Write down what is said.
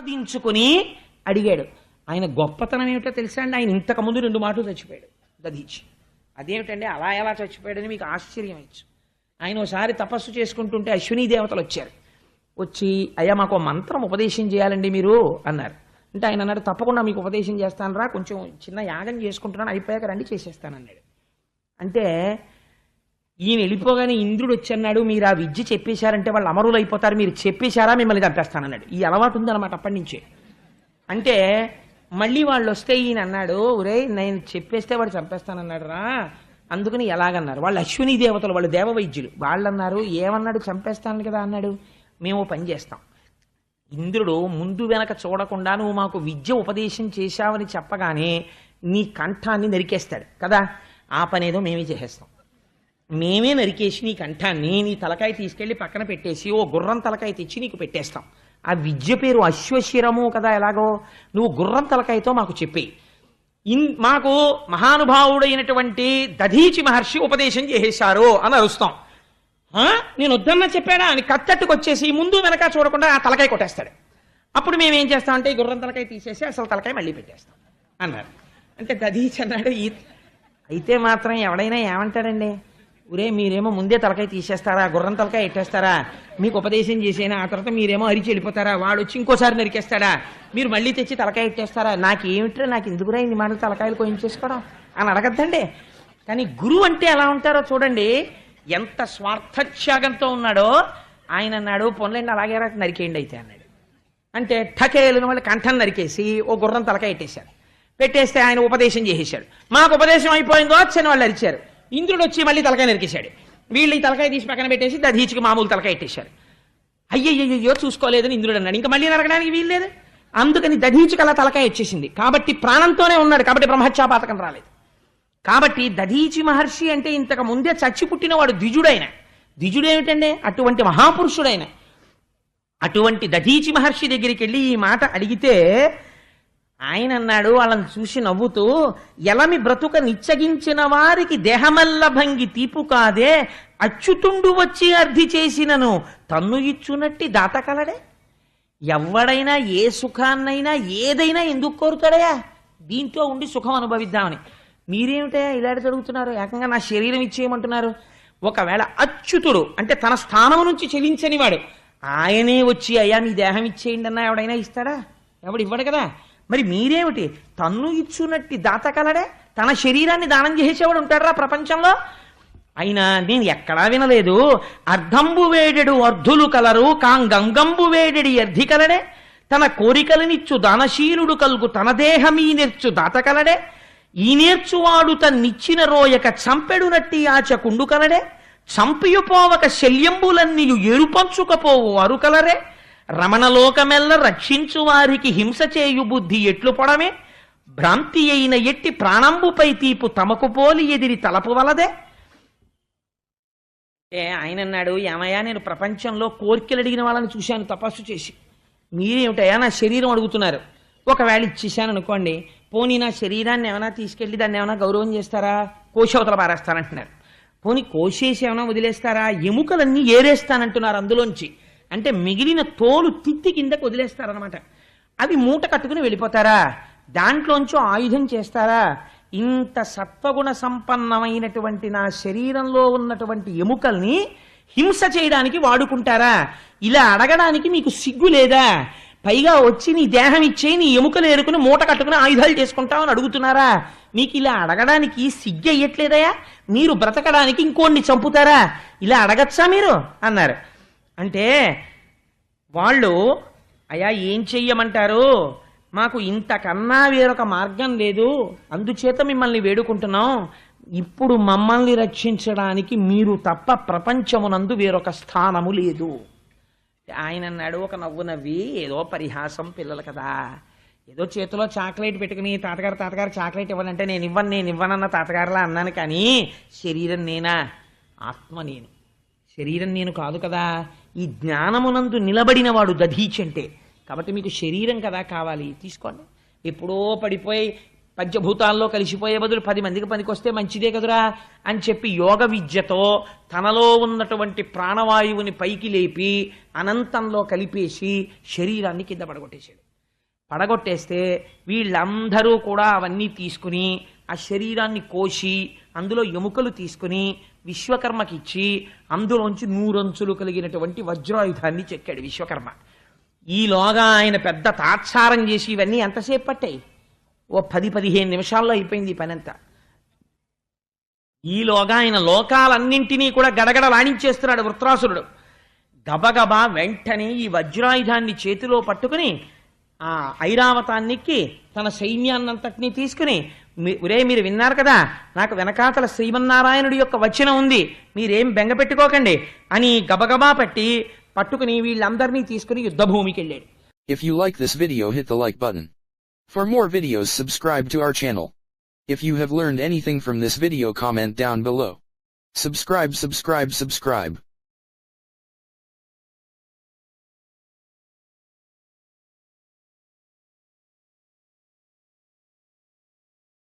సాధించుకుని అడిగాడు. ఆయన గొప్పతనం ఏమిటో తెలుసా అండి? ఆయన ఇంతకుముందు రెండు మాటలు చచ్చిపోయాడు దధీచి. అదేమిటండి? అలా ఎలా చచ్చిపోయాడని మీకు ఆశ్చర్యం ఇచ్చు. ఆయన ఒకసారి తపస్సు చేసుకుంటుంటే అశ్విని దేవతలు వచ్చారు. వచ్చి అయ్యా మాకు మంత్రం ఉపదేశం చేయాలండి మీరు అన్నారు. అంటే ఆయన అన్నాడు తప్పకుండా మీకు ఉపదేశం చేస్తాను రా కొంచెం చిన్న యాగం చేసుకుంటున్నాను అయిపోయాక రండి చేసేస్తానన్నాడు అంటే ఈయన వెళ్ళిపోగానే ఇంద్రుడు వచ్చన్నాడు మీరు ఆ విద్య చెప్పేశారంటే వాళ్ళు అమరులు అయిపోతారు మీరు చెప్పేశారా మిమ్మల్ని చంపేస్తానన్నాడు. ఈ అలవాటు ఉందన్నమాట అప్పటి నుంచే. అంటే మళ్ళీ వాళ్ళు వస్తే ఈయన అన్నాడు ఒరే నేను చెప్పేస్తే వాడు చంపేస్తానన్నాడు రా. అందుకని ఎలాగన్నారు? వాళ్ళు అశ్విని దేవతలు వాళ్ళు దేవ వైద్యులు వాళ్ళు అన్నారు ఏమన్నాడు? చంపేస్తాను కదా అన్నాడు. మేము పని చేస్తాం. ఇంద్రుడు ముందు వెనక చూడకుండా నువ్వు మాకు విద్య ఉపదేశం చేశావని చెప్పగానే నీ కంఠాన్ని నరికేస్తాడు. కదా? ఆ పనేదో మేమే చేసేస్తాం. మేమే నరికేసి నీ కంఠాన్ని నీ తలకాయ తీసుకెళ్ళి పక్కన పెట్టేసి ఓ గుర్రం తలకాయ తెచ్చి నీకు పెట్టేస్తాం. ఆ విద్య పేరు అశ్వశిరము కదా ఎలాగో? నువ్వు గుర్రం తలకాయతో మాకు చెప్పి. ఇన్ మాకు మహానుభావుడైనటువంటి దధీచి మహర్షి ఉపదేశం చేసేశారు అని అరుస్తాం. నేను వద్దన్న చెప్పాడా అని కత్తట్టుకొచ్చేసి ముందు వెనక చూడకుండా ఆ తలకాయ కొట్టేస్తాడు. అప్పుడు మేము ఏం చేస్తామంటే గుర్రం తలకాయ తీసేసి అసలు తలకాయ మళ్ళీ పెట్టేస్తాం అన్నారు. అంటే దధీచి అన్నాడు ఈ అయితే మాత్రం ఎవడైనా ఏమంటాడండి? ఒరే మీరేమో ముందే తలకాయ తీసేస్తారా గుర్రం తలకాయ ఎట్టేస్తారా? మీకు ఉపదేశం చేసేనా? ఆ తర్వాత మీరేమో అరిచి వెళ్ళిపోతారా? వాడు వచ్చి ఇంకోసారి నరికేస్తాడా? మీరు మళ్ళీ తెచ్చి తలకాయ ఎట్టేస్తారా? నాకు ఏమిట్రా నాకు ఎందుకురా ఇన్ని మాటలు తలకాయలు కోయించేసుకోవడం? అని అడగద్దండి. కానీ గురువు అంటే ఎలా ఉంటారో చూడండి. ఎంత స్వార్థత్యాగంతో ఉన్నాడో ఆయన అన్నాడు పొన్లండి అలాగే రా నరికేయండి అయితే అన్నాడు. అంటే ఠకేలను వాళ్ళు కంఠం నరికేసి ఓ గుర్రం తలకాయ పెట్టేశారు పెట్టేస్తే ఆయన ఉపదేశం చేసేశాడు. మాకు ఉపదేశం అయిపోయిందో వచ్చని వాళ్ళు అరిచారు. ఇంద్రుడు వచ్చి మళ్ళీ తలకాయ నరికేశాడు. వీళ్ళు ఈ తలకాయ తీసి పక్కన పెట్టేసి దధీచికి మామూలు తలకాయ ఇట్టేశారు అయ్యయ్యో చూసుకోలేదని ఇంద్రుడు అన్నాడు. ఇంకా మళ్ళీ నరకడానికి వీల్లేదు అందుకని దధీచికి అలా తలకాయ ఇచ్చేసింది కాబట్టి ప్రాణంతోనే ఉన్నాడు. కాబట్టి బ్రహ్మత్యాపాతకం రాలేదు. కాబట్టి దధీచి మహర్షి అంటే ఇంతకు ముందే చచ్చి పుట్టినవాడు ద్విజుడైన. ద్విజుడు ఏమిటండి? అటువంటి మహాపురుషుడైన. అటువంటి దధీచి మహర్షి దగ్గరికి వెళ్ళి ఈ మాట అడిగితే ఆయన అన్నాడు వాళ్ళని చూసి నవ్వుతూ ఎలమి బ్రతుక నిచ్చగించిన వారికి దేహమల్ల భంగి తీపు కాదే అచ్యుతుండు వచ్చి అర్థి చేసినను తన్ను ఇచ్చునట్టి దాత కలడే. ఎవడైనా ఏ సుఖాన్నైనా ఏదైనా ఎందుకు కోరుతాడయా? దీంట్లో ఉండి సుఖం అనుభవిద్దామని. మీరేమిటయా ఇలాంటి జరుగుతున్నారు? ఏకంగా నా శరీరం ఇచ్చేయమంటున్నారు. ఒకవేళ అచ్యుతుడు అంటే తన స్థానం నుంచి చెలించని వాడు ఆయనే వచ్చి అయ్యా మీ దేహం ఇచ్చేయండి అన్నా ఎవడైనా ఇస్తాడా? ఎవడు ఇవ్వడు కదా? మరి మీరేమిటి? తన్ను ఇచ్చునట్టి దాత కలడే? తన శరీరాన్ని దానం చేసేవాడు ఉంటాడరా ప్రపంచంలో? అయినా నేను ఎక్కడా వినలేదు. అర్ధంబు వేడెడు అర్ధులు కలరు కాంగంగంబు వేడెడి అర్ధి కలడే? తన కోరికలనిచ్చు దానశీలుడు కలుగు తన దేహమీ నేర్చు దాత కలడే? ఈ నేర్చువాడు తన్నిచ్చిన రోయక చంపెడునట్టి ఆచకుండు కలడే? చంపియుపోవక శల్యంబులన్నీయు ఎరుపంచుకపోవు అరుకలరే కలరే? రమణలోకమెల్ల రక్షించు వారికి హింస చేయు బుద్ధి ఎట్లు పొడమే? భ్రాంతి అయిన ఎట్టి ప్రాణంబుపై తీపు తమకు పోలి ఎదిరి తలపు వలదే? ఏ ఆయన అన్నాడు ఏమయ్యా నేను ప్రపంచంలో కోరికలు అడిగిన వాళ్ళని చూశాను తపస్సు చేసి. మీరేమిటయా నా శరీరం అడుగుతున్నారు. ఒకవేళ ఇచ్చేసాను అనుకోండి పోనీ నా శరీరాన్ని ఏమైనా తీసుకెళ్ళి దాన్ని ఏమైనా గౌరవం చేస్తారా? కోశవతల పారేస్తానంటున్నారు. పోనీ కోసేసి ఏమైనా వదిలేస్తారా? ఎముకలన్నీ ఏరేస్తానంటున్నారు అందులోంచి. అంటే మిగిలిన తోలు తిత్తి కిందకు వదిలేస్తారనమాట అవి మూట కట్టుకుని వెళ్ళిపోతారా? దాంట్లోంచి ఆయుధం చేస్తారా? ఇంత సత్వగుణ సంపన్నమైనటువంటి నా శరీరంలో ఉన్నటువంటి ఎముకల్ని హింస చేయడానికి వాడుకుంటారా? ఇలా అడగడానికి మీకు సిగ్గు లేదా? పైగా వచ్చి నీ దేహం ఇచ్చే నీ ఎముకలు ఏరుకుని మూట కట్టుకుని ఆయుధాలు చేసుకుంటామని అడుగుతున్నారా? మీకు ఇలా అడగడానికి సిగ్గు అయ్యట్లేదయా మీరు బ్రతకడానికి ఇంకోడిని చంపుతారా? ఇలా అడగచ్చా మీరు? అన్నారు. అంటే వాళ్ళు అయా ఏం చెయ్యమంటారు? మాకు ఇంతకన్నా వేరొక మార్గం లేదు. అందుచేత మిమ్మల్ని వేడుకుంటున్నాం. ఇప్పుడు మమ్మల్ని రక్షించడానికి మీరు తప్ప ప్రపంచమునందు వేరొక స్థానము లేదు. ఆయన అన్నాడు ఒక నవ్వు నవ్వి ఏదో పరిహాసం పిల్లలు కదా. ఏదో చేతిలో చాక్లెట్ పెట్టుకుని తాతగారు తాతగారు చాక్లెట్ ఇవ్వాలంటే నేను ఇవ్వను నేను ఇవ్వనన్న తాతగారులా అన్నాను కానీ శరీరం నేనా? ఆత్మ నేను. శరీరం నేను కాదు కదా. ఈ జ్ఞానమునందు నిలబడినవాడు దధీచి అంటే. కాబట్టి మీకు శరీరం కదా కావాలి. తీసుకోండి. ఎప్పుడో పడిపోయి పంచభూతాల్లో కలిసిపోయే బదులు పది మందికి పనికొస్తే మంచిదే కదురా అని చెప్పి యోగ విద్యతో తనలో ఉన్నటువంటి ప్రాణవాయువుని పైకి లేపి అనంతంలో కలిపేసి శరీరాన్ని కింద పడగొట్టేశాడు. పడగొట్టేస్తే వీళ్ళందరూ కూడా అవన్నీ తీసుకుని ఆ శరీరాన్ని కోసి అందులో ఎముకలు తీసుకుని విశ్వకర్మకిచ్చి అందులోంచి నూరంచులు కలిగినటువంటి వజ్రాయుధాన్ని చెక్కాడు విశ్వకర్మ. ఈలోగా ఆయన పెద్ద తాత్సారం చేసి ఇవన్నీ ఎంతసేపు పట్టాయి? ఓ పది పదిహేను నిమిషాల్లో అయిపోయింది ఈ పనంతా. ఈలోగా ఆయన లోకాలన్నింటినీ కూడా గడగడ లాడించేస్తున్నాడు వృత్రాసురుడు. గబగబా వెంటనే ఈ వజ్రాయుధాన్ని చేతిలో పట్టుకుని ఆ ఐరావతాన్నికి తన సైన్యాన్నంతటినీ తీసుకుని ఒరే మీరు విన్నారు కదా నాకు వెనకాతల శ్రీమన్నారాయణుడి యొక్క వచనం ఉంది మీరేం బెంగ పెట్టుకోకండి అని గబగబా పట్టి పట్టుకుని వీళ్ళందరినీ తీసుకుని యుద్ధభూమికి వెళ్ళాడు If you like this video hit the like button. For more videos subscribe to our channel. If you have learned anything from this video comment down below. Subscribe subscribe subscribe.